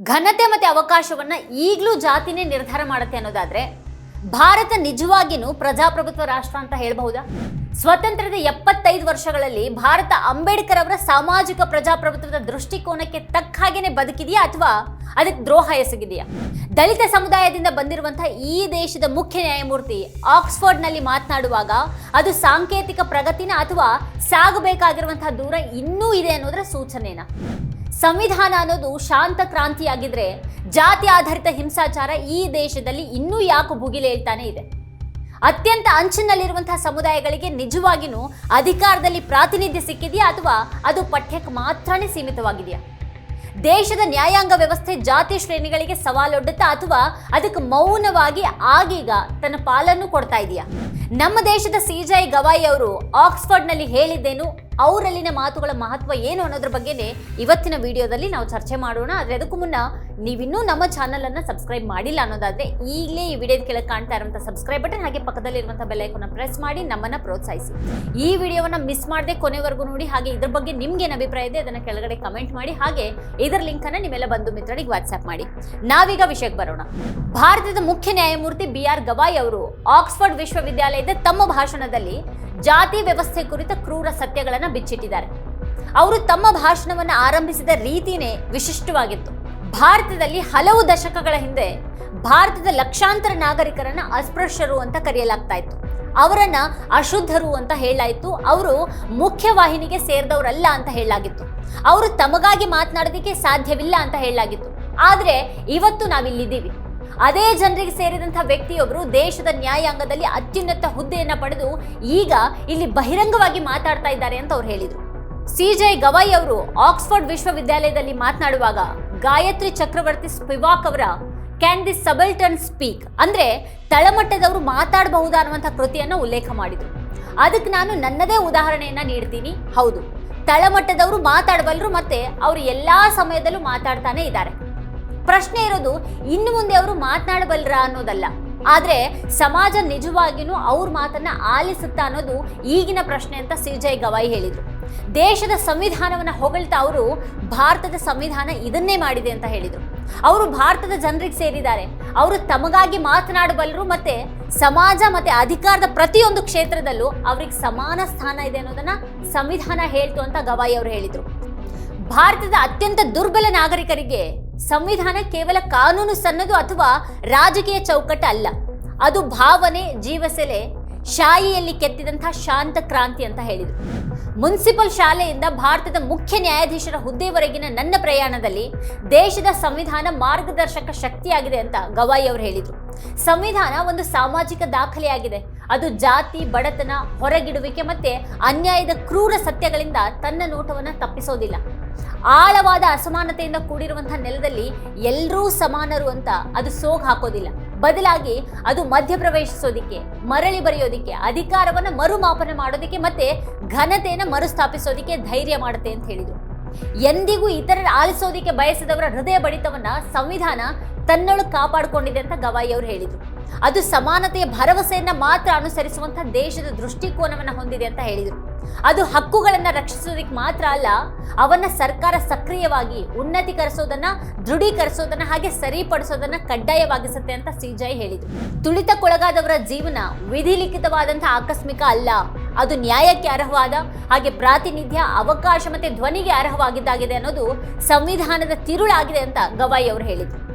ಘನತೆ ಮತ್ತು ಅವಕಾಶವನ್ನ ಈಗಲೂ ಜಾತಿನೇ ನಿರ್ಧಾರ ಮಾಡುತ್ತೆ ಅನ್ನೋದಾದ್ರೆ ಭಾರತ ನಿಜವಾಗಿಯೂ ಪ್ರಜಾಪ್ರಭುತ್ವ ರಾಷ್ಟ್ರ ಅಂತ ಹೇಳಬಹುದಾ? ಸ್ವತಂತ್ರದ ಎಪ್ಪತ್ತೈದು ವರ್ಷಗಳಲ್ಲಿ ಭಾರತ ಅಂಬೇಡ್ಕರ್ ಅವರ ಸಾಮಾಜಿಕ ಪ್ರಜಾಪ್ರಭುತ್ವದ ದೃಷ್ಟಿಕೋನಕ್ಕೆ ತಕ್ಕ ಹಾಗೇನೆ ಬದುಕಿದೆಯಾ ಅಥವಾ ಅದಕ್ಕೆ ದ್ರೋಹ ಎಸಗಿದೆಯಾ? ದಲಿತ ಸಮುದಾಯದಿಂದ ಬಂದಿರುವಂತಹ ಈ ದೇಶದ ಮುಖ್ಯ ನ್ಯಾಯಮೂರ್ತಿ ಆಕ್ಸ್ಫರ್ಡ್ನಲ್ಲಿ ಮಾತನಾಡುವಾಗ ಅದು ಸಾಂಕೇತಿಕ ಪ್ರಗತಿನ ಅಥವಾ ಸಾಗಬೇಕಾಗಿರುವಂತಹ ದೂರ ಇನ್ನೂ ಇದೆ ಅನ್ನೋದರ ಸೂಚನೆನಾ? ಸಂವಿಧಾನ ಅನ್ನೋದು ಶಾಂತ ಕ್ರಾಂತಿಯಾಗಿದ್ರೆ ಜಾತಿ ಆಧಾರಿತ ಹಿಂಸಾಚಾರ ಈ ದೇಶದಲ್ಲಿ ಇನ್ನೂ ಯಾಕೆ ಭುಗಿಲೇಳ್ತಾನೆ ಇದೆ. ಅತ್ಯಂತ ಅಂಚಿನಲ್ಲಿರುವಂತಹ ಸಮುದಾಯಗಳಿಗೆ ನಿಜವಾಗಿಯೂ ಅಧಿಕಾರದಲ್ಲಿ ಪ್ರಾತಿನಿಧ್ಯ ಸಿಕ್ಕಿದೆಯಾ ಅಥವಾ ಅದು ಪಠ್ಯಕ್ಕೆ ಮಾತ್ರನೇ ಸೀಮಿತವಾಗಿದೆಯಾ? ದೇಶದ ನ್ಯಾಯಾಂಗ ವ್ಯವಸ್ಥೆ ಜಾತಿ ಶ್ರೇಣಿಗಳಿಗೆ ಸವಾಲೊಡ್ಡುತ್ತಾ ಅಥವಾ ಅದಕ್ಕೆ ಮೌನವಾಗಿ ಆಗೀಗ ತನ್ನ ಪಾಲನ್ನು ಕೊಡ್ತಾ ಇದೆಯಾ? ನಮ್ಮ ದೇಶದ ಸಿಜೈ ಗವಾಯಿ ಅವರು ಆಕ್ಸ್ಫರ್ಡ್ನಲ್ಲಿ ಹೇಳಿದ್ದೇನು? ಅವರಲ್ಲಿನ ಮಾತುಗಳ ಮಹತ್ವ ಏನು ಅನ್ನೋದ್ರ ಬಗ್ಗೆನೇ ಇವತ್ತಿನ ವಿಡಿಯೋದಲ್ಲಿ ನಾವು ಚರ್ಚೆ ಮಾಡೋಣ. ಆದರೆ ಅದಕ್ಕೂ ಮುನ್ನ ನೀವಿನ್ನೂ ನಮ್ಮ ಚಾನಲನ್ನು ಸಬ್ಸ್ಕ್ರೈಬ್ ಮಾಡಿಲ್ಲ ಅನ್ನೋದಾದ್ರೆ ಈಗಲೇ ಈ ವಿಡಿಯೋದ ಕೆಳಗೆ ಕಾಣ್ತಾ ಇರುವಂಥ ಸಬ್ಸ್ಕ್ರೈಬ್ ಬಟನ್ ಹಾಗೆ ಪಕ್ಕದಲ್ಲಿರುವಂಥ ಬೆಲ್ ಐಕಾನ್ ಪ್ರೆಸ್ ಮಾಡಿ ನಮ್ಮನ್ನ ಪ್ರೋತ್ಸಾಹಿಸಿ. ಈ ವಿಡಿಯೋವನ್ನ ಮಿಸ್ ಮಾಡದೆ ಕೊನೆವರೆಗೂ ನೋಡಿ, ಹಾಗೆ ಇದ್ರ ಬಗ್ಗೆ ನಿಮ್ಗೆ ಏನು ಅಭಿಪ್ರಾಯ ಇದೆ ಅದನ್ನ ಕೆಳಗಡೆ ಕಮೆಂಟ್ ಮಾಡಿ, ಹಾಗೆ ಇದರ ಲಿಂಕ್ ಅನ್ನ ನಿಮ್ಮೆಲ್ಲ ಬಂಧು ಮಿತ್ರರಿಗೆ ವಾಟ್ಸ್ಆಪ್ ಮಾಡಿ. ನಾವೀಗ ವಿಷಯಕ್ಕೆ ಬರೋಣ. ಭಾರತದ ಮುಖ್ಯ ನ್ಯಾಯಮೂರ್ತಿ ಬಿ ಆರ್ ಗವಾಯ್ ಅವರು ಆಕ್ಸ್ಫರ್ಡ್ ವಿಶ್ವವಿದ್ಯಾಲಯದ ತಮ್ಮ ಭಾಷಣದಲ್ಲಿ ಜಾತಿ ವ್ಯವಸ್ಥೆ ಕುರಿತ ಕ್ರೂರ ಸತ್ಯಗಳನ್ನು ಬಿಚ್ಚಿಟ್ಟಿದ್ದಾರೆ. ಅವರು ತಮ್ಮ ಭಾಷಣವನ್ನು ಆರಂಭಿಸಿದ ರೀತಿನೇ ವಿಶಿಷ್ಟವಾಗಿತ್ತು. ಭಾರತದಲ್ಲಿ ಹಲವು ದಶಕಗಳ ಹಿಂದೆ ಭಾರತದ ಲಕ್ಷಾಂತರ ನಾಗರಿಕರನ್ನು ಅಸ್ಪೃಶ್ಯರು ಅಂತ ಕರೆಯಲಾಗ್ತಾ ಇತ್ತು. ಅವರನ್ನ ಅಶುದ್ಧರು ಅಂತ ಹೇಳಲಾಯಿತು. ಅವರು ಮುಖ್ಯವಾಹಿನಿಗೆ ಸೇರಿದವರಲ್ಲ ಅಂತ ಹೇಳಲಾಗಿತ್ತು. ಅವರು ತಮಗಾಗಿ ಮಾತನಾಡೋದಕ್ಕೆ ಸಾಧ್ಯವಿಲ್ಲ ಅಂತ ಹೇಳಲಾಗಿತ್ತು. ಆದರೆ ಇವತ್ತು ನಾವಿಲ್ಲಿದ್ದೀವಿ. ಅದೇ ಜನರಿಗೆ ಸೇರಿದಂತಹ ವ್ಯಕ್ತಿಯೊಬ್ಬರು ದೇಶದ ನ್ಯಾಯಾಂಗದಲ್ಲಿ ಅತ್ಯುನ್ನತ ಹುದ್ದೆಯನ್ನ ಪಡೆದು ಈಗ ಇಲ್ಲಿ ಬಹಿರಂಗವಾಗಿ ಮಾತಾಡ್ತಾ ಇದ್ದಾರೆ ಅಂತ ಅವ್ರು ಹೇಳಿದರು. ಸಿಜೆ ಗವಾಯಿ ಅವರು ಆಕ್ಸ್ಫರ್ಡ್ ವಿಶ್ವವಿದ್ಯಾಲಯದಲ್ಲಿ ಮಾತನಾಡುವಾಗ ಗಾಯತ್ರಿ ಚಕ್ರವರ್ತಿ ಸ್ಪಿವಾಕ್ ಅವರ ಕ್ಯಾನ್ ದಿ ಸಬಲ್ಟನ್ ಸ್ಪೀಕ್ ಅಂದ್ರೆ ತಳಮಟ್ಟದವರು ಮಾತಾಡಬಹುದಾ ಅನ್ನುವಂಥ ಕೃತಿಯನ್ನು ಉಲ್ಲೇಖ ಮಾಡಿದ್ರು. ಅದಕ್ಕೆ ನಾನು ನನ್ನದೇ ಉದಾಹರಣೆಯನ್ನ ನೀಡ್ತೀನಿ. ಹೌದು, ತಳಮಟ್ಟದವರು ಮಾತಾಡಬಲ್ಲರು ಮತ್ತೆ ಅವರು ಎಲ್ಲಾ ಸಮಯದಲ್ಲೂ ಮಾತಾಡ್ತಾನೆ ಇದ್ದಾರೆ. ಪ್ರಶ್ನೆ ಇರೋದು, ಇನ್ನು ಮುಂದೆ ಅವರು ಮಾತನಾಡಬಲ್ಲರ ಅನ್ನೋದಲ್ಲ. ಆದರೆ ಸಮಾಜ ನಿಜವಾಗಿಯೂ ಅವ್ರ ಮಾತನ್ನ ಆಲಿಸುತ್ತಾ ಅನ್ನೋದು ಈಗಿನ ಪ್ರಶ್ನೆ ಅಂತ ಸಿಜೈ ಗವಾಯಿ ಹೇಳಿದರು. ದೇಶದ ಸಂವಿಧಾನವನ್ನ ಹೊಗಳ್ತಾ ಅವರು ಭಾರತದ ಸಂವಿಧಾನ ಇದನ್ನೇ ಮಾಡಿದೆ ಅಂತ ಹೇಳಿದ್ರು. ಅವರು ಭಾರತದ ಜನರಿಗೆ ಸೇರಿದ್ದಾರೆ. ಅವರು ತಮಗಾಗಿ ಮಾತನಾಡಬಲ್ಲರು ಮತ್ತೆ ಸಮಾಜ ಮತ್ತೆ ಅಧಿಕಾರದ ಪ್ರತಿಯೊಂದು ಕ್ಷೇತ್ರದಲ್ಲೂ ಅವ್ರಿಗೆ ಸಮಾನ ಸ್ಥಾನ ಇದೆ ಅನ್ನೋದನ್ನ ಸಂವಿಧಾನ ಹೇಳ್ತು ಅಂತ ಗವಾಯಿ ಅವರು ಹೇಳಿದರು. ಭಾರತದ ಅತ್ಯಂತ ದುರ್ಬಲ ನಾಗರಿಕರಿಗೆ ಸಂವಿಧಾನ ಕೇವಲ ಕಾನೂನು ಸನ್ನದು ಅಥವಾ ರಾಜಕೀಯ ಚೌಕಟ್ಟು ಅಲ್ಲ. ಅದು ಭಾವನೆ, ಜೀವಸೆಲೆ, ಶಾಯಿಯಲ್ಲಿ ಕೆತ್ತಿದಂತಹ ಶಾಂತ ಕ್ರಾಂತಿ ಅಂತ ಹೇಳಿದರು. ಮುನ್ಸಿಪಲ್ ಶಾಲೆಯಿಂದ ಭಾರತದ ಮುಖ್ಯ ನ್ಯಾಯಾಧೀಶರ ಹುದ್ದೆವರೆಗಿನ ನನ್ನ ಪ್ರಯಾಣದಲ್ಲಿ ದೇಶದ ಸಂವಿಧಾನ ಮಾರ್ಗದರ್ಶಕ ಶಕ್ತಿಯಾಗಿದೆ ಅಂತ ಗವಾಯಿ ಅವರು ಹೇಳಿದರು. ಸಂವಿಧಾನ ಒಂದು ಸಾಮಾಜಿಕ ದಾಖಲೆಯಾಗಿದೆ. ಅದು ಜಾತಿ, ಬಡತನ, ಹೊರಗಿಡುವಿಕೆ ಮತ್ತೆ ಅನ್ಯಾಯದ ಕ್ರೂರ ಸತ್ಯಗಳಿಂದ ತನ್ನ ನೋಟವನ್ನು ತಪ್ಪಿಸೋದಿಲ್ಲ. ಆಳವಾದ ಅಸಮಾನತೆಯಿಂದ ಕೂಡಿರುವಂತಹ ನೆಲದಲ್ಲಿ ಎಲ್ಲರೂ ಸಮಾನರು ಅಂತ ಅದು ಸೋಗ್ ಹಾಕೋದಿಲ್ಲ. ಬದಲಾಗಿ ಅದು ಮಧ್ಯಪ್ರವೇಶಿಸೋದಿಕ್ಕೆ, ಮರಳಿ ಬರೆಯೋದಿಕ್ಕೆ, ಅಧಿಕಾರವನ್ನು ಮರುಮಾಪನ ಮಾಡೋದಿಕ್ಕೆ ಮತ್ತೆ ಘನತೆಯನ್ನು ಮರುಸ್ಥಾಪಿಸೋದಿಕ್ಕೆ ಧೈರ್ಯ ಮಾಡುತ್ತೆ ಅಂತ ಹೇಳಿದರು. ಎಂದಿಗೂ ಇತರರ ಆಲಿಸೋದಿಕ್ಕೆ ಬಯಸಿದವರ ಹೃದಯ ಬಡಿತವನ್ನ ಸಂವಿಧಾನ ತನ್ನೊಳಗೆ ಕಾಪಾಡಿಕೊಂಡಿದೆ ಅಂತ ಗವಾಯಿ ಅವರು ಹೇಳಿದರು. ಅದು ಸಮಾನತೆಯ ಭರವಸೆಯನ್ನ ಮಾತ್ರ ಅನುಸರಿಸುವಂತಹ ದೇಶದ ದೃಷ್ಟಿಕೋನವನ್ನ ಹೊಂದಿದೆ ಅಂತ ಹೇಳಿದರು. ಅದು ಹಕ್ಕುಗಳನ್ನ ರಕ್ಷಿಸೋದಕ್ಕೆ ಮಾತ್ರ ಅಲ್ಲ, ಅವನ್ನ ಸರ್ಕಾರ ಸಕ್ರಿಯವಾಗಿ ಉನ್ನತೀಕರಿಸೋದನ್ನ, ದೃಢೀಕರಿಸೋದನ್ನ, ಹಾಗೆ ಸರಿಪಡಿಸೋದನ್ನ ಕಡ್ಡಾಯವಾಗಿಸುತ್ತೆ ಅಂತ ಸಿಜೈ ಹೇಳಿದರು. ತುಳಿತಕ್ಕೊಳಗಾದವರ ಜೀವನ ವಿಧಿಲಿಖಿತವಾದಂತಹ ಆಕಸ್ಮಿಕ ಅಲ್ಲ. ಅದು ನ್ಯಾಯಕ್ಕೆ ಅರ್ಹವಾದ, ಹಾಗೆ ಪ್ರಾತಿನಿಧ್ಯ, ಅವಕಾಶ ಮತ್ತೆ ಧ್ವನಿಗೆ ಅರ್ಹವಾಗಿದ್ದಾಗಿದೆ ಅನ್ನೋದು ಸಂವಿಧಾನದ ತಿರುಳಾಗಿದೆ ಅಂತ ಗವಾಯಿ ಅವರು ಹೇಳಿದರು.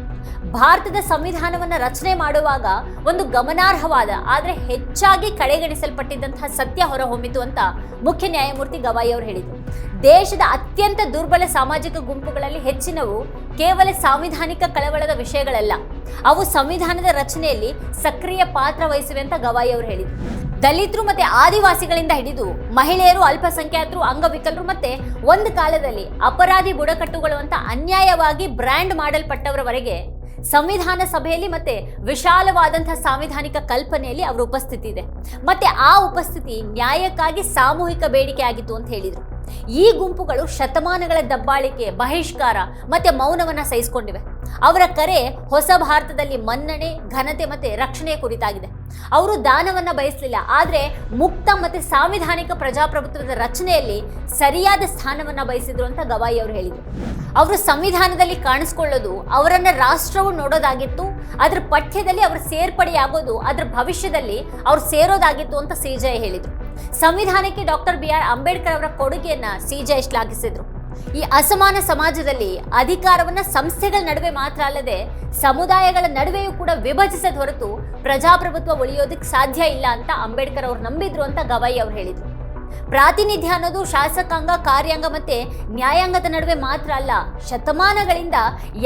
ಭಾರತದ ಸಂವಿಧಾನವನ್ನು ರಚನೆ ಮಾಡುವಾಗ ಒಂದು ಗಮನಾರ್ಹವಾದ, ಆದರೆ ಹೆಚ್ಚಾಗಿ ಕಡೆಗಣಿಸಲ್ಪಟ್ಟಿದ್ದಂತಹ ಸತ್ಯ ಹೊರಹೊಮ್ಮಿತು ಅಂತ ಮುಖ್ಯ ನ್ಯಾಯಮೂರ್ತಿ ಗವಾಯಿ ಅವರು ಹೇಳಿದರು. ದೇಶದ ಅತ್ಯಂತ ದುರ್ಬಲ ಸಾಮಾಜಿಕ ಗುಂಪುಗಳಲ್ಲಿ ಹೆಚ್ಚಿನವು ಕೇವಲ ಸಾಂವಿಧಾನಿಕ ಕಳವಳದ ವಿಷಯಗಳಲ್ಲ, ಅವು ಸಂವಿಧಾನದ ರಚನೆಯಲ್ಲಿ ಸಕ್ರಿಯ ಪಾತ್ರ ವಹಿಸಿವೆ ಅಂತ ಗವಾಯಿ ಅವರು ಹೇಳಿದರು. ದಲಿತರು ಮತ್ತೆ ಆದಿವಾಸಿಗಳಿಂದ ಹಿಡಿದು ಮಹಿಳೆಯರು, ಅಲ್ಪಸಂಖ್ಯಾತರು, ಅಂಗವಿಕಲರು ಮತ್ತೆ ಒಂದು ಕಾಲದಲ್ಲಿ ಅಪರಾಧಿ ಬುಡಕಟ್ಟುಗಳು ಅಂತ ಅನ್ಯಾಯವಾಗಿ ಬ್ರ್ಯಾಂಡ್ ಮಾಡಲ್ಪಟ್ಟವರವರೆಗೆ ಸಂವಿಧಾನ ಸಭೆಯಲ್ಲಿ ಮತ್ತೆ ವಿಶಾಲವಾದಂತಹ ಸಾಂವಿಧಾನಿಕ ಕಲ್ಪನೆಯಲ್ಲಿ ಅವರ ಉಪಸ್ಥಿತಿ ಇದೆ. ಮತ್ತೆ ಆ ಉಪಸ್ಥಿತಿ ನ್ಯಾಯಕ್ಕಾಗಿ ಸಾಮೂಹಿಕ ಬೇಡಿಕೆ ಆಗಿತ್ತು ಅಂತ ಹೇಳಿದರು. ಈ ಗುಂಪುಗಳು ಶತಮಾನಗಳ ದಬ್ಬಾಳಿಕೆ, ಬಹಿಷ್ಕಾರ ಮತ್ತು ಮೌನವನ್ನ ಸಹಿಸಿಕೊಂಡಿವೆ. ಅವರ ಕರೆ ಹೊಸ ಭಾರತದಲ್ಲಿ ಮನ್ನಣೆ, ಘನತೆ ಮತ್ತೆ ರಕ್ಷಣೆಯ ಕುರಿತಾಗಿದೆ. ಅವರು ದಾನವನ್ನ ಬಯಸಲಿಲ್ಲ, ಆದರೆ ಮುಕ್ತ ಮತ್ತು ಸಾಂವಿಧಾನಿಕ ಪ್ರಜಾಪ್ರಭುತ್ವದ ರಚನೆಯಲ್ಲಿ ಸರಿಯಾದ ಸ್ಥಾನವನ್ನ ಬಯಸಿದ್ರು ಅಂತ ಗವಾಯಿ ಅವರು ಹೇಳಿದರು. ಅವರು ಸಂವಿಧಾನದಲ್ಲಿ ಕಾಣಿಸ್ಕೊಳ್ಳೋದು ಅವರನ್ನ ರಾಷ್ಟ್ರವು ನೋಡೋದಾಗಿತ್ತು, ಅದ್ರ ಪಠ್ಯದಲ್ಲಿ ಅವರು ಸೇರ್ಪಡೆಯಾಗೋದು, ಅದ್ರ ಭವಿಷ್ಯದಲ್ಲಿ ಅವ್ರು ಸೇರೋದಾಗಿತ್ತು ಅಂತ ಸಿಜಯ್ ಹೇಳಿದರು. ಸಂವಿಧಾನಕ್ಕೆ ಡಾಕ್ಟರ್ ಬಿ ಆರ್ ಅಂಬೇಡ್ಕರ್ ಅವರ ಕೊಡುಗೆಯನ್ನ ಸಿಜೆ ಶ್ಲಾಘಿಸಿದ್ರು ಈ ಅಸಮಾನ ಸಮಾಜದಲ್ಲಿ ಅಧಿಕಾರವನ್ನ ಸಂಸ್ಥೆಗಳ ನಡುವೆ ಮಾತ್ರ ಅಲ್ಲದೆ ಸಮುದಾಯಗಳ ನಡುವೆಯೂ ಕೂಡ ವಿಭಜಿಸದ ಹೊರತು ಪ್ರಜಾಪ್ರಭುತ್ವ ಉಳಿಯೋದಕ್ಕೆ ಸಾಧ್ಯ ಇಲ್ಲ ಅಂತ ಅಂಬೇಡ್ಕರ್ ಅವರು ನಂಬಿದ್ರು ಅಂತ ಗವಾಯಿ ಅವರು ಹೇಳಿದ್ರು. ಪ್ರಾತಿನಿಧ್ಯ ಅನ್ನೋದು ಶಾಸಕಾಂಗ, ಕಾರ್ಯಾಂಗ ಮತ್ತೆ ನ್ಯಾಯಾಂಗದ ನಡುವೆ ಮಾತ್ರ ಅಲ್ಲ, ಶತಮಾನಗಳಿಂದ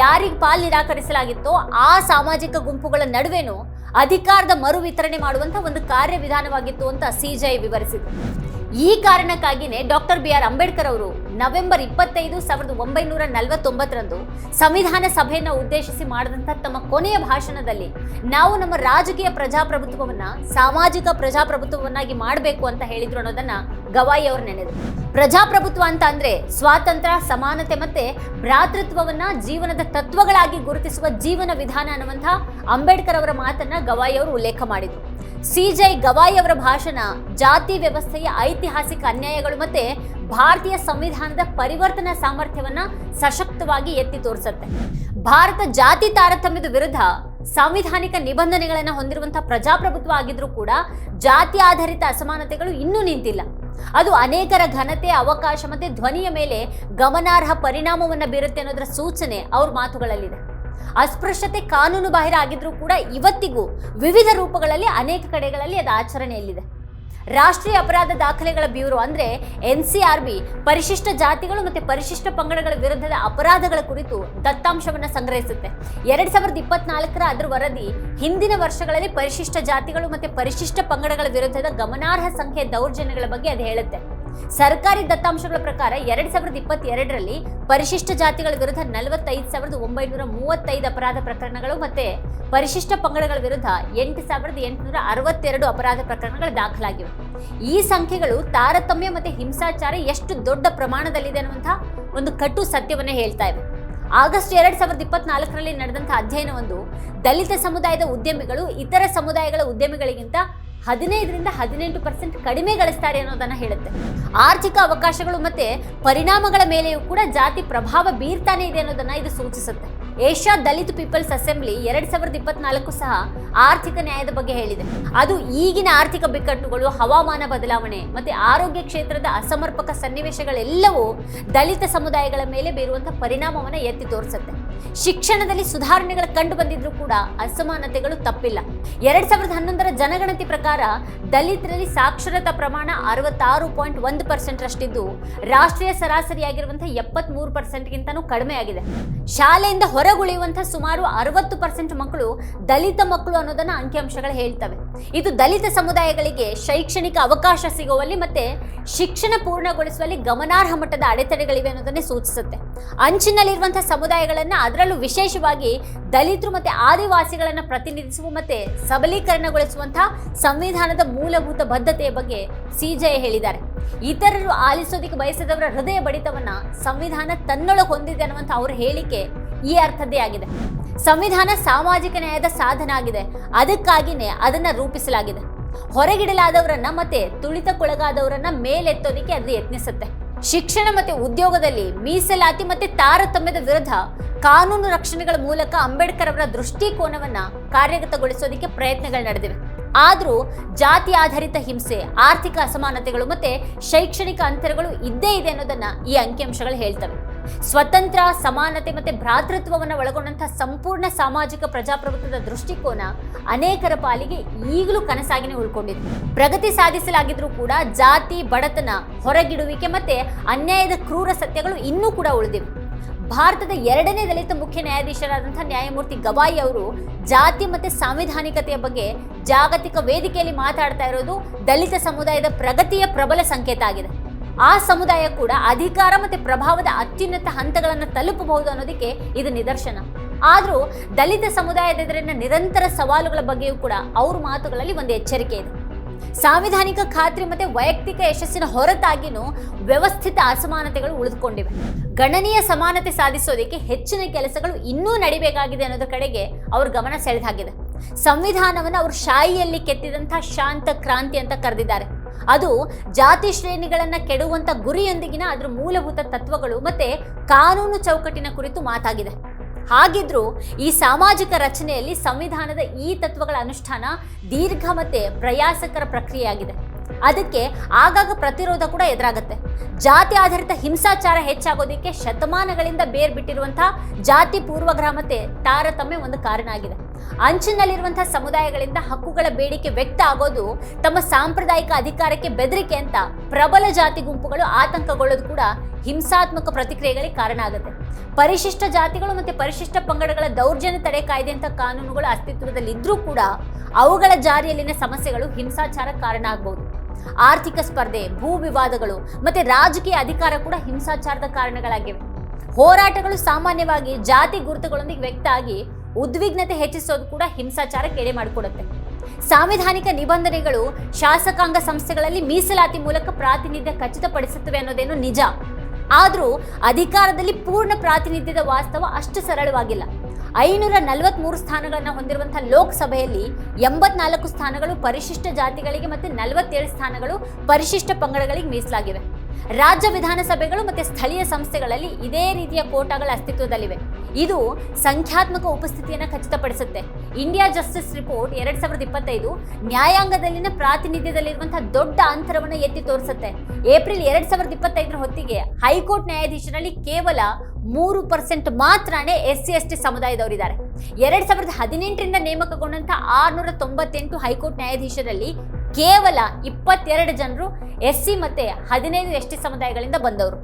ಯಾರಿಗೆ ಪಾಲ್ ನಿರಾಕರಿಸಲಾಗಿತ್ತೋ ಆ ಸಾಮಾಜಿಕ ಗುಂಪುಗಳ ನಡುವೆನೂ ಅಧಿಕಾರದ ಮರು ವಿತರಣೆ ಮಾಡುವಂತಹ ಒಂದು ಕಾರ್ಯವಿಧಾನವಾಗಿತ್ತು ಅಂತ ಸಿಜೈ ವಿವರಿಸಿದರು ಈ ಕಾರಣಕ್ಕಾಗಿಯೇ ಡಾಕ್ಟರ್ ಬಿ ಆರ್ ಅಂಬೇಡ್ಕರ್ ಅವರು ನವೆಂಬರ್ ಇಪ್ಪತ್ತೈದು ಸಾವಿರದ ಒಂಬೈನೂರ ನಲವತ್ತೊಂಬತ್ತರಂದು ಸಂವಿಧಾನ ಸಭೆಯನ್ನು ಉದ್ದೇಶಿಸಿ ಮಾಡಿದಂಥ ತಮ್ಮ ಕೊನೆಯ ಭಾಷಣದಲ್ಲಿ ನಾವು ನಮ್ಮ ರಾಜಕೀಯ ಪ್ರಜಾಪ್ರಭುತ್ವವನ್ನ, ಸಾಮಾಜಿಕ ಪ್ರಜಾಪ್ರಭುತ್ವವನ್ನಾಗಿ ಮಾಡಬೇಕು ಅಂತ ಹೇಳಿದ್ರು ಅನ್ನೋದನ್ನ ಗವಾಯಿ ಅವರು ನೆನೆದರು. ಪ್ರಜಾಪ್ರಭುತ್ವ ಅಂತ ಅಂದ್ರೆ ಸ್ವಾತಂತ್ರ್ಯ, ಸಮಾನತೆ ಮತ್ತೆ ಭ್ರಾತೃತ್ವವನ್ನ ಜೀವನದ ತತ್ವಗಳಾಗಿ ಗುರುತಿಸುವ ಜೀವನ ವಿಧಾನ ಅನ್ನುವಂಥ ಅಂಬೇಡ್ಕರ್ ಅವರ ಮಾತನ್ನ ಗವಾಯಿ ಅವರು ಉಲ್ಲೇಖ ಮಾಡಿದರು. ಸಿಜೈ ಗವಾಯಿ ಅವರ ಭಾಷಣ ಜಾತಿ ವ್ಯವಸ್ಥೆಯ ಐತಿಹಾಸಿಕ ಅನ್ಯಾಯಗಳು ಮತ್ತೆ ಭಾರತೀಯ ಸಂವಿಧಾನದ ಪರಿವರ್ತನಾ ಸಾಮರ್ಥ್ಯವನ್ನ ಸಶಕ್ತವಾಗಿ ಎತ್ತಿ ತೋರಿಸುತ್ತೆ. ಭಾರತ ಜಾತಿ ತಾರತಮ್ಯದ ವಿರುದ್ಧ ಸಾಂವಿಧಾನಿಕ ನಿಬಂಧನೆಗಳನ್ನು ಹೊಂದಿರುವಂತಹ ಪ್ರಜಾಪ್ರಭುತ್ವ ಆಗಿದ್ರೂ ಕೂಡ ಜಾತಿ ಆಧಾರಿತ ಅಸಮಾನತೆಗಳು ಇನ್ನೂ ನಿಂತಿಲ್ಲ. ಅದು ಅನೇಕರ ಘನತೆ, ಅವಕಾಶ ಮತ್ತೆ ಧ್ವನಿಯ ಮೇಲೆ ಗಮನಾರ್ಹ ಪರಿಣಾಮವನ್ನು ಬೀರುತ್ತೆ ಅನ್ನೋದರ ಸೂಚನೆ ಅವ್ರ ಮಾತುಗಳಲ್ಲಿದೆ. ಅಸ್ಪೃಶ್ಯತೆ ಕಾನೂನು ಬಾಹಿರ ಆಗಿದ್ರೂ ಕೂಡ ಇವತ್ತಿಗೂ ವಿವಿಧ ರೂಪಗಳಲ್ಲಿ ಅನೇಕ ಕಡೆಗಳಲ್ಲಿ ಅದು ಆಚರಣೆಯಲ್ಲಿದೆ. ರಾಷ್ಟ್ರೀಯ ಅಪರಾಧ ದಾಖಲೆಗಳ ಬ್ಯೂರೋ ಅಂದ್ರೆ ಎನ್ ಸಿ ಆರ್ ಬಿ ಪರಿಶಿಷ್ಟ ಜಾತಿಗಳು ಮತ್ತೆ ಪರಿಶಿಷ್ಟ ಪಂಗಡಗಳ ವಿರುದ್ಧದ ಅಪರಾಧಗಳ ಕುರಿತು ದತ್ತಾಂಶವನ್ನ ಸಂಗ್ರಹಿಸುತ್ತೆ. ಎರಡು ಸಾವಿರದ ಇಪ್ಪತ್ನಾಲ್ಕರ ಅದರ ವರದಿ ಹಿಂದಿನ ವರ್ಷಗಳಲ್ಲಿ ಪರಿಶಿಷ್ಟ ಜಾತಿಗಳು ಮತ್ತೆ ಪರಿಶಿಷ್ಟ ಪಂಗಡಗಳ ವಿರುದ್ಧದ ಗಮನಾರ್ಹ ಸಂಖ್ಯೆಯ ದೌರ್ಜನ್ಯಗಳ ಬಗ್ಗೆ ಅದು ಹೇಳುತ್ತೆ. ಸರ್ಕಾರಿ ದತ್ತಾಂಶಗಳ ಪ್ರಕಾರ ಎರಡ್ ಸಾವಿರದ ಇಪ್ಪತ್ತೆರಡರಲ್ಲಿ ಪರಿಶಿಷ್ಟ ಜಾತಿಗಳ ವಿರುದ್ಧ ನಲವತ್ತೈದು ಸಾವಿರದ ಒಂಬೈನೂರ ಮೂವತ್ತೈದು ಅಪರಾಧ ಪ್ರಕರಣಗಳು ಮತ್ತೆ ಪರಿಶಿಷ್ಟ ಪಂಗಡಗಳ ವಿರುದ್ಧ ಎಂಟು ಸಾವಿರದ ಎಂಟುನೂರ ಅರವತ್ತೆರಡು ಅಪರಾಧ ಪ್ರಕರಣಗಳು ದಾಖಲಾಗಿವೆ. ಈ ಸಂಖ್ಯೆಗಳು ತಾರತಮ್ಯ ಮತ್ತೆ ಹಿಂಸಾಚಾರ ಎಷ್ಟು ದೊಡ್ಡ ಪ್ರಮಾಣದಲ್ಲಿದೆ ಅನ್ನುವಂತಹ ಒಂದು ಕಟು ಸತ್ಯವನ್ನೇ ಹೇಳ್ತಾ ಇವೆ. ಆಗಸ್ಟ್ ಎರಡ್ ಸಾವಿರದ ಇಪ್ಪತ್ನಾಲ್ಕರಲ್ಲಿ ನಡೆದಂತಹ ಅಧ್ಯಯನವೊಂದು ದಲಿತ ಸಮುದಾಯದ ಉದ್ಯಮಿಗಳು ಇತರ ಸಮುದಾಯಗಳ ಉದ್ಯಮಿಗಳಿಗಿಂತ ಹದಿನೈದರಿಂದ ಹದಿನೆಂಟು ಪರ್ಸೆಂಟ್ ಕಡಿಮೆ ಗಳಿಸ್ತಾರೆ ಅನ್ನೋದನ್ನ ಹೇಳುತ್ತೆ. ಆರ್ಥಿಕ ಅವಕಾಶಗಳು ಮತ್ತೆ ಪರಿಣಾಮಗಳ ಮೇಲೆಯೂ ಕೂಡ ಜಾತಿ ಪ್ರಭಾವ ಬೀರ್ತಾನೆ ಇದೆ ಅನ್ನೋದನ್ನ ಇದು ಸೂಚಿಸುತ್ತೆ. ಏಷ್ಯಾ ದಲಿತ್ ಪೀಪಲ್ಸ್ ಅಸೆಂಬ್ಲಿ ಎರಡ್ ಸಾವಿರದ ಇಪ್ಪತ್ನಾಲ್ಕು ಸಹ ಆರ್ಥಿಕ ನ್ಯಾಯದ ಬಗ್ಗೆ ಹೇಳಿದೆ. ಅದು ಈಗಿನ ಆರ್ಥಿಕ ಬಿಕ್ಕಟ್ಟುಗಳು, ಹವಾಮಾನ ಬದಲಾವಣೆ ಮತ್ತೆ ಆರೋಗ್ಯ ಕ್ಷೇತ್ರದ ಅಸಮರ್ಪಕ ಸನ್ನಿವೇಶಗಳೆಲ್ಲವೂ ದಲಿತ ಸಮುದಾಯಗಳ ಮೇಲೆ ಬೀರುವಂಥ ಪರಿಣಾಮವನ್ನು ಎತ್ತಿ ತೋರಿಸುತ್ತೆ. ಶಿಕ್ಷಣದಲ್ಲಿ ಸುಧಾರಣೆಗಳು ಕಂಡು ಬಂದಿದ್ರು ಕೂಡ ಅಸಮಾನತೆಗಳು ತಪ್ಪಿಲ್ಲ. ಎರಡ್ ಸಾವಿರದ ಹನ್ನೊಂದರ ಜನಗಣತಿ ಪ್ರಕಾರ ದಲಿತರಲ್ಲಿ ಸಾಕ್ಷರತಾ ಪ್ರಮಾಣ ಅರವತ್ತಾರು ಪಾಯಿಂಟ್ ಒಂದು ಪರ್ಸೆಂಟ್ ರಷ್ಟಿದ್ದು ರಾಷ್ಟ್ರೀಯ ಸರಾಸರಿಯಾಗಿರುವಂತಹ ಎಪ್ಪತ್ತ್ ಮೂರು ಪರ್ಸೆಂಟ್ಗಿಂತನೂ ಕಡಿಮೆ ಆಗಿದೆ ಶಾಲೆಯಿಂದ ಹೊರಗುಳಿಯುವಂತಹ ಸುಮಾರು ಅರವತ್ತು ಪರ್ಸೆಂಟ್ ಮಕ್ಕಳು ದಲಿತ ಮಕ್ಕಳು ಅನ್ನೋದನ್ನ ಅಂಕಿಅಂಶಗಳು ಹೇಳ್ತವೆ. ಇದು ದಲಿತ ಸಮುದಾಯಗಳಿಗೆ ಶೈಕ್ಷಣಿಕ ಅವಕಾಶ ಸಿಗುವಲ್ಲಿ ಮತ್ತೆ ಶಿಕ್ಷಣ ಪೂರ್ಣಗೊಳಿಸುವಲ್ಲಿ ಗಮನಾರ್ಹ ಮಟ್ಟದ ಅಡೆತಡೆಗಳಿವೆ ಅನ್ನೋದನ್ನೇ ಸೂಚಿಸುತ್ತೆ. ಅಂಚಿನಲ್ಲಿರುವಂತಹ ಸಮುದಾಯಗಳನ್ನ ಅದರಲ್ಲೂ ವಿಶೇಷವಾಗಿ ದಲಿತರು ಮತ್ತೆ ಆದಿವಾಸಿಗಳನ್ನ ಪ್ರತಿನಿಧಿಸುವ ಮತ್ತೆ ಸಬಲೀಕರಣಗೊಳಿಸುವಂತಹ ಸಂವಿಧಾನದ ಮೂಲಭೂತ ಬದ್ಧತೆಯ ಬಗ್ಗೆ ಸಿಜೆ ಹೇಳಿದ್ದಾರೆ. ಇತರರು ಆಲಿಸೋದಿಕ್ಕೆ ಬಯಸದವರ ಹೃದಯ ಬಡಿತವನ್ನ ಸಂವಿಧಾನ ತನ್ನೊಳಗೆ ಹೊಂದಿದೆ ಅನ್ನುವಂಥ ಅವ್ರ ಹೇಳಿಕೆ ಈ ಅರ್ಥದ್ದೇ ಆಗಿದೆ. ಸಂವಿಧಾನ ಸಾಮಾಜಿಕ ನ್ಯಾಯದ ಸಾಧನ ಆಗಿದೆ. ಅದಕ್ಕಾಗಿನೇ ಅದನ್ನ ರೂಪಿಸಲಾಗಿದೆ. ಹೊರಗಿಡಲಾದವರನ್ನ ಮತ್ತೆ ತುಳಿತಕ್ಕೊಳಗಾದವರನ್ನ ಮೇಲೆತ್ತೋದಿಕ್ಕೆ ಅದು ಯತ್ನಿಸುತ್ತೆ. ಶಿಕ್ಷಣ ಮತ್ತು ಉದ್ಯೋಗದಲ್ಲಿ ಮೀಸಲಾತಿ ಮತ್ತು ತಾರತಮ್ಯದ ವಿರುದ್ಧ ಕಾನೂನು ರಕ್ಷಣೆಗಳ ಮೂಲಕ ಅಂಬೇಡ್ಕರ್ ಅವರ ದೃಷ್ಟಿಕೋನವನ್ನ ಕಾರ್ಯಗತಗೊಳಿಸೋದಕ್ಕೆ ಪ್ರಯತ್ನಗಳು ನಡೆದಿವೆ. ಆದರೂ ಜಾತಿ ಆಧಾರಿತ ಹಿಂಸೆ, ಆರ್ಥಿಕ ಅಸಮಾನತೆಗಳು ಮತ್ತೆ ಶೈಕ್ಷಣಿಕ ಅಂತರಗಳು ಇದ್ದೇ ಇದೆ ಅನ್ನೋದನ್ನ ಈ ಅಂಕಿಅಂಶಗಳು ಹೇಳ್ತವೆ. ಸ್ವತಂತ್ರ, ಸಮಾನತೆ ಮತ್ತೆ ಭ್ರಾತೃತ್ವವನ್ನು ಒಳಗೊಂಡಂತಹ ಸಂಪೂರ್ಣ ಸಾಮಾಜಿಕ ಪ್ರಜಾಪ್ರಭುತ್ವದ ದೃಷ್ಟಿಕೋನ ಅನೇಕರ ಪಾಲಿಗೆ ಈಗಲೂ ಕನಸಾಗಿನೇ ಉಳ್ಕೊಂಡಿದೆ. ಪ್ರಗತಿ ಸಾಧಿಸಲಾಗಿದ್ರೂ ಕೂಡ ಜಾತಿ, ಬಡತನ, ಹೊರಗಿಡುವಿಕೆ ಮತ್ತೆ ಅನ್ಯಾಯದ ಕ್ರೂರ ಸತ್ಯಗಳು ಇನ್ನೂ ಕೂಡ ಉಳಿದಿವೆ. ಭಾರತದ ಎರಡನೇ ದಲಿತ ಮುಖ್ಯ ನ್ಯಾಯಾಧೀಶರಾದಂಥ ನ್ಯಾಯಮೂರ್ತಿ ಗವಾಯಿ ಅವರು ಜಾತಿ ಮತ್ತೆ ಸಾಂವಿಧಾನಿಕತೆಯ ಬಗ್ಗೆ ಜಾಗತಿಕ ವೇದಿಕೆಯಲ್ಲಿ ಮಾತಾಡ್ತಾ ಇರೋದು ದಲಿತ ಸಮುದಾಯದ ಪ್ರಗತಿಯ ಪ್ರಬಲ ಸಂಕೇತ ಆಗಿದೆ. ಆ ಸಮುದಾಯ ಕೂಡ ಅಧಿಕಾರ ಮತ್ತು ಪ್ರಭಾವದ ಅತ್ಯುನ್ನತ ಹಂತಗಳನ್ನು ತಲುಪಬಹುದು ಅನ್ನೋದಕ್ಕೆ ಇದು ನಿದರ್ಶನ. ಆದರೂ ದಲಿತ ಸಮುದಾಯದ ಎದುರಿನ ನಿರಂತರ ಸವಾಲುಗಳ ಬಗ್ಗೆಯೂ ಕೂಡ ಅವ್ರ ಮಾತುಗಳಲ್ಲಿ ಒಂದು ಎಚ್ಚರಿಕೆ ಇದೆ. ಸಾಂವಿಧಾನಿಕ ಖಾತ್ರಿ ಮತ್ತೆ ವೈಯಕ್ತಿಕ ಯಶಸ್ಸಿನ ಹೊರತಾಗಿನೂ ವ್ಯವಸ್ಥಿತ ಅಸಮಾನತೆಗಳು ಉಳಿದುಕೊಂಡಿವೆ. ಗಣನೀಯ ಸಮಾನತೆ ಸಾಧಿಸೋದಕ್ಕೆ ಹೆಚ್ಚಿನ ಕೆಲಸಗಳು ಇನ್ನೂ ನಡಿಬೇಕಾಗಿದೆ ಅನ್ನೋದ್ರ ಕಡೆಗೆ ಅವ್ರ ಗಮನ ಸೆಳೆದಾಗಿದೆ. ಸಂವಿಧಾನವನ್ನು ಅವರು ಶಾಯಿಯಲ್ಲಿ ಕೆತ್ತಿದಂಥ ಶಾಂತ ಕ್ರಾಂತಿ ಅಂತ ಕರೆದಿದ್ದಾರೆ. ಅದು ಜಾತಿ ಶ್ರೇಣಿಗಳನ್ನು ಕೆಡುವಂತ ಗುರಿಯೊಂದಿಗಿನ ಅದರ ಮೂಲಭೂತ ತತ್ವಗಳು ಮತ್ತೆ ಕಾನೂನು ಚೌಕಟ್ಟಿನ ಕುರಿತು ಮಾತಾಗಿದೆ. ಹಾಗಿದ್ರೂ ಈ ಸಾಮಾಜಿಕ ರಚನೆಯಲ್ಲಿ ಸಂವಿಧಾನದ ಈ ತತ್ವಗಳ ಅನುಷ್ಠಾನ ದೀರ್ಘ ಮತ್ತು ಪ್ರಯಾಸಕರ ಪ್ರಕ್ರಿಯೆಯಾಗಿದೆ. ಅದಕ್ಕೆ ಆಗಾಗ ಪ್ರತಿರೋಧ ಕೂಡ ಎದುರಾಗುತ್ತೆ. ಜಾತಿ ಆಧಾರಿತ ಹಿಂಸಾಚಾರ ಹೆಚ್ಚಾಗೋದಕ್ಕೆ ಶತಮಾನಗಳಿಂದ ಬೇರ್ಬಿಟ್ಟಿರುವಂತಹ ಜಾತಿ ಪೂರ್ವಗ್ರಹ ಮತ್ತೆ ತಾರತಮ್ಯ ಒಂದು ಕಾರಣ ಆಗಿದೆ. ಅಂಚಿನಲ್ಲಿರುವಂತಹ ಸಮುದಾಯಗಳಿಂದ ಹಕ್ಕುಗಳ ಬೇಡಿಕೆ ವ್ಯಕ್ತ ಆಗೋದು ತಮ್ಮ ಸಾಂಪ್ರದಾಯಿಕ ಅಧಿಕಾರಕ್ಕೆ ಬೆದರಿಕೆ ಅಂತ ಪ್ರಬಲ ಜಾತಿ ಗುಂಪುಗಳು ಆತಂಕಗೊಳ್ಳೋದು ಕೂಡ ಹಿಂಸಾತ್ಮಕ ಪ್ರತಿಕ್ರಿಯೆಗಳಿಗೆ ಕಾರಣ ಆಗುತ್ತೆ. ಪರಿಶಿಷ್ಟ ಜಾತಿಗಳು ಮತ್ತೆ ಪರಿಶಿಷ್ಟ ಪಂಗಡಗಳ ದೌರ್ಜನ್ಯ ತಡೆ ಕಾಯ್ದೆ ಅಂತ ಕಾನೂನುಗಳು ಅಸ್ತಿತ್ವದಲ್ಲಿದ್ರೂ ಕೂಡ ಅವುಗಳ ಜಾರಿಯಲ್ಲಿನ ಸಮಸ್ಯೆಗಳು ಹಿಂಸಾಚಾರ ಕಾರಣ ಆಗಬಹುದು ಆರ್ಥಿಕ ಸ್ಪರ್ಧೆ, ಭೂ ವಿವಾದಗಳು ಮತ್ತೆ ರಾಜಕೀಯ ಅಧಿಕಾರ ಕೂಡ ಹಿಂಸಾಚಾರದ ಕಾರಣಗಳಾಗಿವೆ. ಹೋರಾಟಗಳು ಸಾಮಾನ್ಯವಾಗಿ ಜಾತಿ ಗುರುತುಗಳೊಂದಿಗೆ ವ್ಯಕ್ತ ಆಗಿ ಉದ್ವಿಗ್ನತೆ ಹೆಚ್ಚಿಸೋದು ಕೂಡ ಹಿಂಸಾಚಾರಕ್ಕೆ ಎಡೆ ಮಾಡಿಕೊಡುತ್ತೆ. ಸಾಂವಿಧಾನಿಕ ನಿಬಂಧನೆಗಳು ಶಾಸಕಾಂಗ ಸಂಸ್ಥೆಗಳಲ್ಲಿ ಮೀಸಲಾತಿ ಮೂಲಕ ಪ್ರಾತಿನಿಧ್ಯ ಖಚಿತಪಡಿಸುತ್ತವೆ ಅನ್ನೋದೇನು ನಿಜ. ಆದರೂ ಅಧಿಕಾರದಲ್ಲಿ ಪೂರ್ಣ ಪ್ರಾತಿನಿಧ್ಯದ ವಾಸ್ತವ ಅಷ್ಟು ಸರಳವಾಗಿಲ್ಲ. ಐನೂರ ನಲವತ್ಮೂರು ಸ್ಥಾನಗಳನ್ನು ಹೊಂದಿರುವಂಥ ಲೋಕಸಭೆಯಲ್ಲಿ ಎಂಬತ್ನಾಲ್ಕು ಸ್ಥಾನಗಳು ಪರಿಶಿಷ್ಟ ಜಾತಿಗಳಿಗೆ ಮತ್ತು ನಲವತ್ತೇಳು ಸ್ಥಾನಗಳು ಪರಿಶಿಷ್ಟ ಪಂಗಡಗಳಿಗೆ ಮೀಸಲಾಗಿವೆ. ರಾಜ್ಯ ವಿಧಾನಸಭೆಗಳು ಮತ್ತು ಸ್ಥಳೀಯ ಸಂಸ್ಥೆಗಳಲ್ಲಿ ಇದೇ ರೀತಿಯ ಕೋಟಾಗಳ ಅಸ್ತಿತ್ವದಲ್ಲಿವೆ. ಇದು ಸಂಖ್ಯಾತ್ಮಕ ಉಪಸ್ಥಿತಿಯನ್ನು ಖಚಿತಪಡಿಸುತ್ತೆ. ಇಂಡಿಯಾ ಜಸ್ಟಿಸ್ ರಿಪೋರ್ಟ್ ಎರಡು ಸಾವಿರದ ಇಪ್ಪತ್ತೈದು ನ್ಯಾಯಾಂಗದಲ್ಲಿನ ಪ್ರಾತಿನಿಧ್ಯದಲ್ಲಿರುವಂತಹ ದೊಡ್ಡ ಅಂತರವನ್ನು ಎತ್ತಿ ತೋರಿಸುತ್ತೆ. ಏಪ್ರಿಲ್ ಎರಡ್ ಸಾವಿರದ ಇಪ್ಪತ್ತೈದರ ಹೊತ್ತಿಗೆ ಹೈಕೋರ್ಟ್ ನ್ಯಾಯಾಧೀಶರಲ್ಲಿ ಕೇವಲ ಮೂರು ಪರ್ಸೆಂಟ್ ಮಾತ್ರನೇ ಎಸ್ ಸಿ ಎಸ್ ಟಿ ಸಮುದಾಯದವರಿದ್ದಾರೆ. ಎರಡ್ ಸಾವಿರದ ಹದಿನೆಂಟರಿಂದ ನೇಮಕಗೊಂಡಂತಹ ಆರ್ನೂರ ತೊಂಬತ್ತೆಂಟು ಹೈಕೋರ್ಟ್ ನ್ಯಾಯಾಧೀಶರಲ್ಲಿ ಕೇವಲ ಇಪ್ಪತ್ತೆರಡು ಜನರು ಎಸ್ ಸಿ ಮತ್ತೆ ಹದಿನೈದು ಎಸ್ ಟಿ ಸಮುದಾಯಗಳಿಂದ ಬಂದವರು.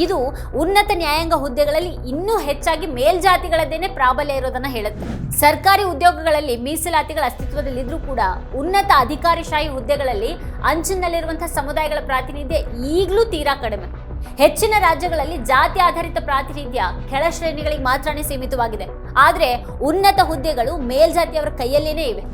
ಇದು ಉನ್ನತ ನ್ಯಾಯಾಂಗ ಹುದ್ದೆಗಳಲ್ಲಿ ಇನ್ನೂ ಹೆಚ್ಚಾಗಿ ಮೇಲ್ಜಾತಿಗಳದ್ದೇನೆ ಪ್ರಾಬಲ್ಯ ಇರೋದನ್ನ ಹೇಳುತ್ತೆ. ಸರ್ಕಾರಿ ಉದ್ಯೋಗಗಳಲ್ಲಿ ಮೀಸಲಾತಿಗಳ ಅಸ್ತಿತ್ವದಲ್ಲಿದ್ದರೂ ಕೂಡ ಉನ್ನತ ಅಧಿಕಾರಿಶಾಹಿ ಹುದ್ದೆಗಳಲ್ಲಿ ಅಂಚಿನಲ್ಲಿರುವಂತಹ ಸಮುದಾಯಗಳ ಪ್ರಾತಿನಿಧ್ಯ ಈಗಲೂ ತೀರಾ ಕಡಿಮೆ. ಹೆಚ್ಚಿನ ರಾಜ್ಯಗಳಲ್ಲಿ ಜಾತಿ ಆಧಾರಿತ ಪ್ರಾತಿನಿಧ್ಯ ಕೆಳ ಶ್ರೇಣಿಗಳಿಗೆ ಮಾತ್ರನೇ ಸೀಮಿತವಾಗಿದೆ. ಆದರೆ ಉನ್ನತ ಹುದ್ದೆಗಳು ಮೇಲ್ಜಾತಿಯವರ ಕೈಯಲ್ಲೇನೇ ಇವೆ.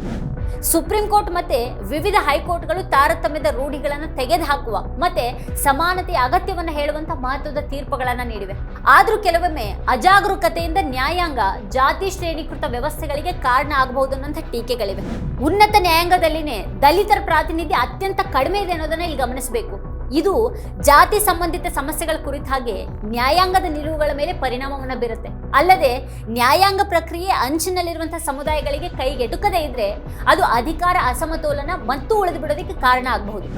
ಸುಪ್ರೀಂ ಕೋರ್ಟ್ ಮತ್ತೆ ವಿವಿಧ ಹೈಕೋರ್ಟ್ಗಳು ತಾರತಮ್ಯದ ರೂಢಿಗಳನ್ನು ತೆಗೆದುಹಾಕುವ ಮತ್ತೆ ಸಮಾನತೆಯ ಅಗತ್ಯವನ್ನು ಹೇಳುವಂತ ಮಹತ್ವದ ತೀರ್ಪುಗಳನ್ನು ನೀಡಿವೆ. ಆದರೂ ಕೆಲವೊಮ್ಮೆ ಅಜಾಗರೂಕತೆಯಿಂದ ನ್ಯಾಯಾಂಗ ಜಾತಿ ಶ್ರೇಣೀಕೃತ ವ್ಯವಸ್ಥೆಗಳಿಗೆ ಕಾರಣ ಆಗಬಹುದು ಅನ್ನೋಂಥ ಟೀಕೆಗಳಿವೆ. ಉನ್ನತ ನ್ಯಾಯಾಂಗದಲ್ಲಿನೇ ದಲಿತರ ಪ್ರಾತಿನಿಧ್ಯ ಅತ್ಯಂತ ಕಡಿಮೆ ಇದೆ ಅನ್ನೋದನ್ನ ಇಲ್ಲಿ ಗಮನಿಸಬೇಕು. ಇದು ಜಾತಿ ಸಂಬಂಧಿತ ಸಮಸ್ಯೆಗಳ ಕುರಿತ ಹಾಗೆ ನ್ಯಾಯಾಂಗದ ನಿಲುವುಗಳ ಮೇಲೆ ಪರಿಣಾಮವನ್ನು ಬೀರುತ್ತೆ. ಅಲ್ಲದೆ ನ್ಯಾಯಾಂಗ ಪ್ರಕ್ರಿಯೆ ಅಂಚಿನಲ್ಲಿರುವಂತಹ ಸಮುದಾಯಗಳಿಗೆ ಕೈಗೆಟುಕದೇ ಇದ್ರೆ ಅದು ಅಧಿಕಾರ ಅಸಮತೋಲನ ಮತ್ತು ಉಳಿದು ಬಿಡೋದಕ್ಕೆ ಕಾರಣ ಆಗಬಹುದು.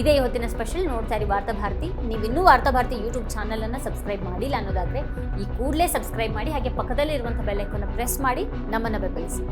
ಇದೇ ಇವತ್ತಿನ ಸ್ಪೆಷಲ್ ನೋಡ್ತಾ ಇರಿ ವಾರ್ತಾಭಾರತಿ ನೀವಿನ್ನೂ ವಾರ್ತಾಭಾರತಿ ಯೂಟ್ಯೂಬ್ ಚಾನಲ್ ಅನ್ನ ಸಬ್ಸ್ಕ್ರೈಬ್ ಮಾಡಿಲ್ಲ ಅನ್ನೋದಾದ್ರೆ ಈ ಕೂಡಲೇ ಸಬ್ಸ್ಕ್ರೈಬ್ ಮಾಡಿ ಹಾಗೆ ಪಕ್ಕದಲ್ಲಿರುವಂಥ ಬೆಲ್ ಐಕಾನ್ ಪ್ರೆಸ್ ಮಾಡಿ ನಮ್ಮನ್ನ ಬೆಂಬಲಿಸಿ.